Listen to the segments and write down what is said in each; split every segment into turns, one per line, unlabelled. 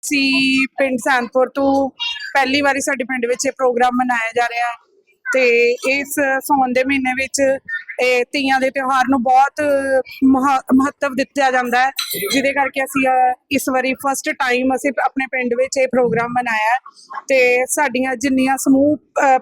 ਅਸੀਂ ਪਿੰਡ ਸੈਨਪੁਰ ਤੋਂ ਪਹਿਲੀ ਵਾਰੀ ਸਾਡੇ ਪਿੰਡ ਵਿੱਚ ਇਹ ਪ੍ਰੋਗਰਾਮ ਮਨਾਇਆ ਜਾ ਰਿਹਾ ਹੈ ਤੇ ਇਸ ਸੌਣ ਦੇ ਮਹੀਨੇ ਵਿੱਚ ਇਹ ਤੀਆਂ ਦੇ ਤਿਉਹਾਰ ਨੂੰ ਬਹੁਤ ਮਹਾ- ਮਹੱਤਵ ਦਿੱਤਾ ਜਾਂਦਾ ਹੈ। ਜਿਹਦੇ ਕਰਕੇ ਅਸੀਂ ਇਸ ਵਾਰੀ ਫਸਟ ਟਾਈਮ ਅਸੀਂ ਆਪਣੇ ਪਿੰਡ ਵਿੱਚ ਇਹ ਪ੍ਰੋਗਰਾਮ ਮਨਾਇਆ ਤੇ ਸਾਡੀਆਂ ਜਿੰਨੀਆਂ ਸਮੂਹ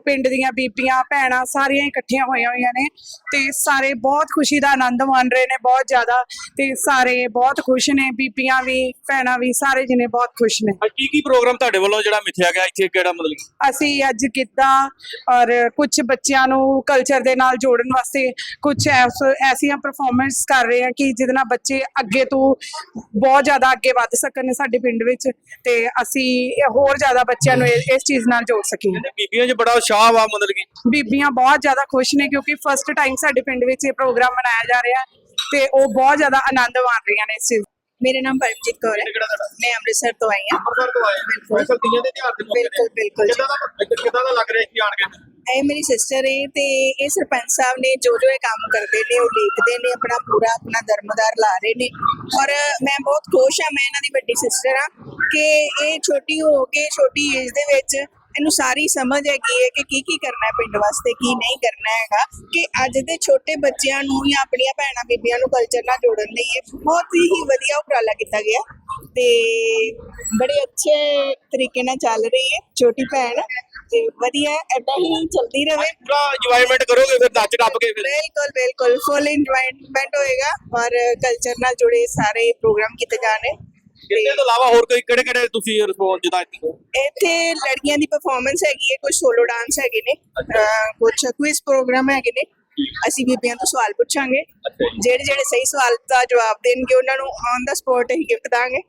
ਪਿੰਡ ਦੀਆਂ ਬੀਬੀਆਂ ਭੈਣਾਂ ਸਾਰੀਆਂ ਇਕੱਠੀਆਂ ਹੋਈਆਂ ਹੋਈਆਂ ਨੇ ਤੇ ਸਾਰੇ ਬਹੁਤ ਖੁਸ਼ੀ ਦਾ ਆਨੰਦ ਮਾਣ ਰਹੇ ਨੇ ਬਹੁਤ ਜ਼ਿਆਦਾ ਤੇ ਸਾਰੇ ਬਹੁਤ ਖੁਸ਼ ਨੇ ਬੀਬੀਆਂ ਵੀ ਭੈਣਾਂ ਵੀ ਸਾਰੇ ਜਿਹਨੇ ਬਹੁਤ ਖੁਸ਼ ਨੇ।
ਕੀ ਕੀ ਪ੍ਰੋਗਰਾਮ ਤੁਹਾਡੇ ਵੱਲੋਂ ਜਿਹੜਾ ਮਿੱਥਿਆ ਗਿਆ ਇੱਥੇ ਕਿਹੜਾ ਮਤਲਬ
ਅਸੀਂ ਅੱਜ ਕੀਤਾ ਔਰ ਕੁਝ ਬੱਚਿਆਂ ਨੂੰ ਕਲਚਰ ਦੇ ਨਾਲ ਜੋੜਨ ਵਾਸਤੇ ਕੁਝ ਐਸੀਆਂ ਪਰਫਾਰਮੈਂਸ ਕਰ ਰਹੇ ਹਾਂ ਕਿ ਜਿਹਦੇ ਨਾਲ ਬੱਚੇ ਅੱਗੇ ਤੋਂ ਬਹੁਤ ਜ਼ਿਆਦਾ ਅੱਗੇ ਵੱਧ ਸਕਣ ਸਾਡੇ ਪਿੰਡ ਵਿੱਚ ਤੇ ਅਸੀਂ ਹੋਰ ਜ਼ਿਆਦਾ ਬੱਚਿਆਂ ਨੂੰ ਇਸ ਚੀਜ਼ ਨਾਲ ਜੋੜ ਸਕੀਏ।
ਬੀਬੀਆਂ 'ਚ ਬੜਾ ਉਤਸ਼ਾਹ ਵਾ ਮਤਲਬ ਕਿ।
ਬੀਬੀਆਂ ਬਹੁਤ ਜ਼ਿਆਦਾ ਖੁਸ਼ ਨੇ ਕਿਉਂਕਿ ਫਸਟ ਟਾਈਮ ਸਾਡੇ ਪਿੰਡ ਵਿੱਚ ਇਹ ਪ੍ਰੋਗਰਾਮ ਮਨਾਇਆ ਜਾ ਰਿਹਾ ਤੇ ਉਹ ਬਹੁਤ ਜ਼ਿਆਦਾ ਆਨੰਦ ਮਾਣ ਰਹੀਆਂ ਨੇ ਇਸ ਚੀਜ਼
ਮੇਰਾ ਨਾਮ ਪਰਮਜੀਤ ਕੌਰ ਹੈ। ਮੈਂ ਅੰਮ੍ਰਿਤਸਰ ਤੋਂ ਆਈ ਹਾਂ।
ਅੰਮ੍ਰਿਤਸਰ ਤੋਂ ਆਏ।
ਬਿਲਕੁਲ, ਬਿਲਕੁਲ।
ਕਿੱਦਾਂ ਦਾ ਕਿੱਦਾਂ ਦਾ ਲੱਗ ਰਿਹਾ ਇੱਥੇ ਆਣ ਕੇ?
ਇਹ ਮੇਰੀ ਸਿਸਟਰ ਹੈ ਤੇ ਇਹ ਸਰਪੰਚ ਸਾਹਿਬ ਨੇ ਜੋ ਜੋ ਇਹ ਕੰਮ ਕਰਦੇ ਨੇ, ਉਹ ਲਿਖਦੇ ਨੇ, ਆਪਣਾ ਪੂਰਾ ਆਪਣਾ ਦਰਮਦਾਰ ਲਾ ਰਹੇ ਨੇ। ਔਰ ਮੈਂ ਬਹੁਤ ਖੁਸ਼ ਹਾਂ, ਮੈਂ ਇਹਨਾਂ ਦੀ ਵੱਡੀ ਸਿਸਟਰ ਹਾਂ ਕਿ ਇਹ ਛੋਟੀ ਹੋ ਕੇ, ਛੋਟੀ ਏਜ ਦੇ ਵਿੱਚ ਇਹਨੂੰ ਸਾਰੀ ਸਮਝ ਹੈਗੀ ਹੈ ਕਿ ਕੀ ਕੀ ਕਰਨਾ ਹੈ ਪਿੰਡ ਵਾਸਤੇ, ਕੀ ਨਹੀਂ ਕਰਨਾ ਹੈਗਾ। ਕਿ ਅੱਜ ਦੇ ਛੋਟੇ ਬੱਚਿਆਂ ਨੂੰ ਜਾਂ ਆਪਣੀਆਂ ਭੈਣਾਂ ਬੀਬੀਆਂ ਨੂੰ ਕਲਚਰ ਨਾਲ ਜੋੜਨ ਲਈ ਇਹ ਬਹੁਤ ਹੀ ਵਧੀਆ ਉਪਰਾਲਾ ਕੀਤਾ ਗਿਆ ਤੇ ਬੜੇ ਅੱਛੇ ਤਰੀਕੇ ਨਾਲ ਚੱਲ ਰਹੀ ਹੈ, ਛੋਟੀ ਭੈਣ। ਤੇ ਵਧੀਆ ਐਦਾਂ ਹੀ ਚਲਦੀ ਰਵੇ
ਪੂਰਾ ਇੰਜੋਇਮੈਂਟ ਕਰੋਗੇ ਫਿਰ ਨੱਚ ਟੱਪ ਕੇ ਫਿਰ।
ਬਿਲਕੁਲ ਬਿਲਕੁਲ ਫੁੱਲ ਇੰਜੋਇਮੈਂਟ ਹੋਏਗਾ ਔਰ ਕਲਚਰ ਨਾਲ ਜੁੜੇ ਸਾਰੇ ਪ੍ਰੋਗਰਾਮ ਕੀਤੇ ਜਾਣੇ
ਇਹਦੇ ਤੋਂ ਇਲਾਵਾ ਹੋਰ ਕੋਈ ਕਿਹੜੇ ਕਿਹੜੇ ਤੁਸੀਂ ਰਿਸਪੌਂਸ ਜਿੱਦਾਂ ਇੱਥੇ?
ਇੱਥੇ ਲੜਕੀਆਂ ਦੀ ਪਰਫਾਰਮੈਂਸ ਹੈਗੀ ਹੈ ਕੁਝ ਸੋਲੋ ਡਾਂਸ ਹੈਗੇ ਨੇ ਕੁਝ ਕੁਇਜ਼ ਪ੍ਰੋਗਰਾਮ ਹੈਗੇ ਨੇ ਅਸੀਂ ਬੀਬੀਆਂ ਤੋਂ ਸਵਾਲ ਪੁੱਛਾਂਗੇ। ਜਿਹੜੇ ਜਿਹੜੇ ਸਹੀ ਸਵਾਲ ਦਾ ਜਵਾਬ ਦੇਣਗੇ ਉਹਨਾਂ ਨੂੰ ਔਨ ਦਾ ਸਪੌਟ ਹੀ ਗਿਫਟ ਦਾਂਗੇ।